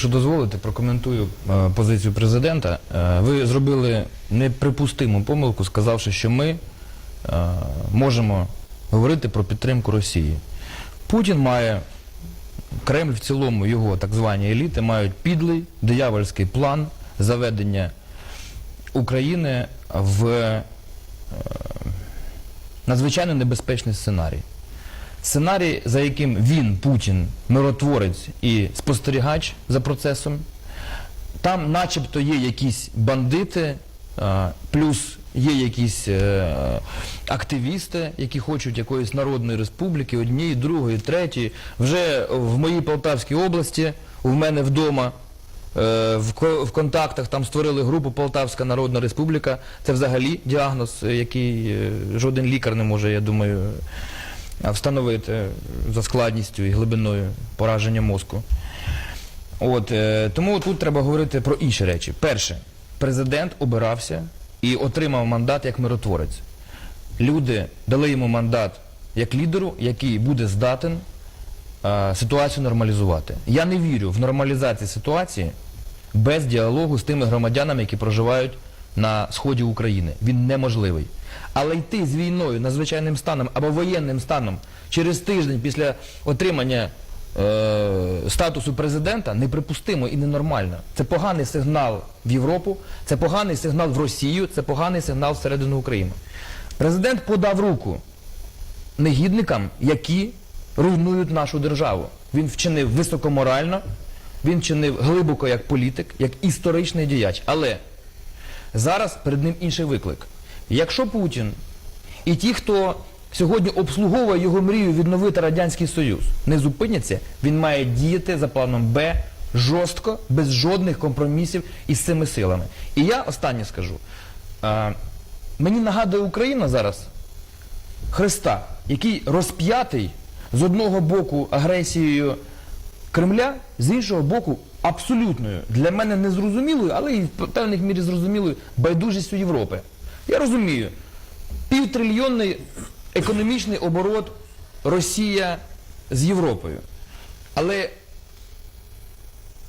Якщо дозволите, прокоментую е, позицію президента. Е, ви зробили неприпустиму помилку, сказавши, що ми е, можемо говорити про підтримку Росії. Путін має, Кремль в цілому, його так звані еліти мають підлий диявольський план заведення України в надзвичайно небезпечний сценарій. Сценарій, за яким він, Путін, миротворець і спостерігач за процесом, там начебто є якісь бандити, плюс є якісь е, активісти, які хочуть якоїсь народної республіки, однієї, другої, третьої. Вже в моїй Полтавській області, у мене вдома, е, в, контактах там створили групу Полтавська Народна Республіка. Це взагалі діагноз, е, який жоден лікар не може, я думаю, встановити за складністю і глибиною пораження мозку. От, е, тому тут треба говорити про інші речі. Перше, президент обирався і отримав мандат як миротворець. Люди дали йому мандат як лідеру, який буде здатен ситуацію нормалізувати. Я не вірю в нормалізацію ситуації без діалогу з тими громадянами, які проживають на сході України. Він неможливий. Але йти з війною, надзвичайним станом або воєнним станом через тиждень після отримання е, статусу президента неприпустимо і ненормально. Це поганий сигнал в Європу, це поганий сигнал в Росію, це поганий сигнал всередину України. Президент подав руку негідникам, які руйнують нашу державу. Він вчинив високоморально, він вчинив глибоко як політик, як історичний діяч. Але зараз перед ним інший виклик. Якщо Путін і ті, хто сьогодні обслуговує його мрію відновити Радянський Союз, не зупиняться, він має діяти за планом Б жорстко, без жодних компромісів із цими силами. І я останнє скажу. А, мені нагадує Україна зараз Христа, який розп'ятий з одного боку агресією Кремля, з іншого боку, абсолютною, для мене незрозумілою, але і в певних мірі зрозумілою байдужістю Європи. Я розумію, півтрильйонний економічний оборот Росія з Європою. Але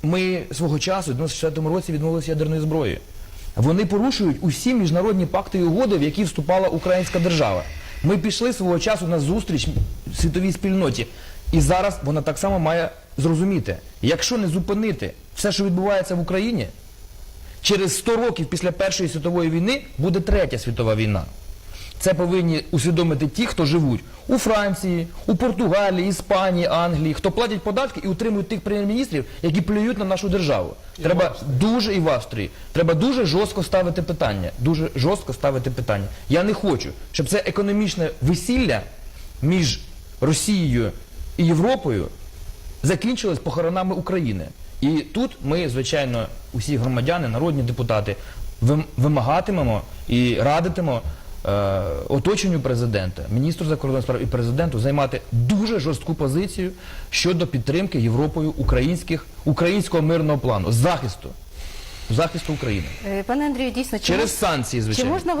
ми свого часу, в 94-му році, відмовилися ядерної зброї. Вони порушують усі міжнародні пакти і угоди, в які вступала українська держава. Ми пішли свого часу на зустріч світовій спільноті. І зараз вона так само має зрозуміти, якщо не зупинити все, що відбувається в Україні, через 100 років після Першої світової війни буде третя світова війна. Це повинні усвідомити ті, хто живуть у Франції, у Португалії, Іспанії, Англії, хто платять податки і утримують тих прем'єр-міністрів, які плюють на нашу державу. Треба дуже і в Австрії. Треба дуже жорстко ставити питання. Дуже жорстко ставити питання. Я не хочу, щоб це економічне весілля між Росією і Європою закінчилось похоронами України. І тут ми, звичайно, усі громадяни, народні депутати, вим- вимагатимемо і радитимо е, оточенню президента, міністру закордонних справ і президенту займати дуже жорстку позицію щодо підтримки Європою українських, українського мирного плану, захисту, захисту України. Е, Пане Андрію, дійсно, чи Через мож- санкції, чи звичайно. можна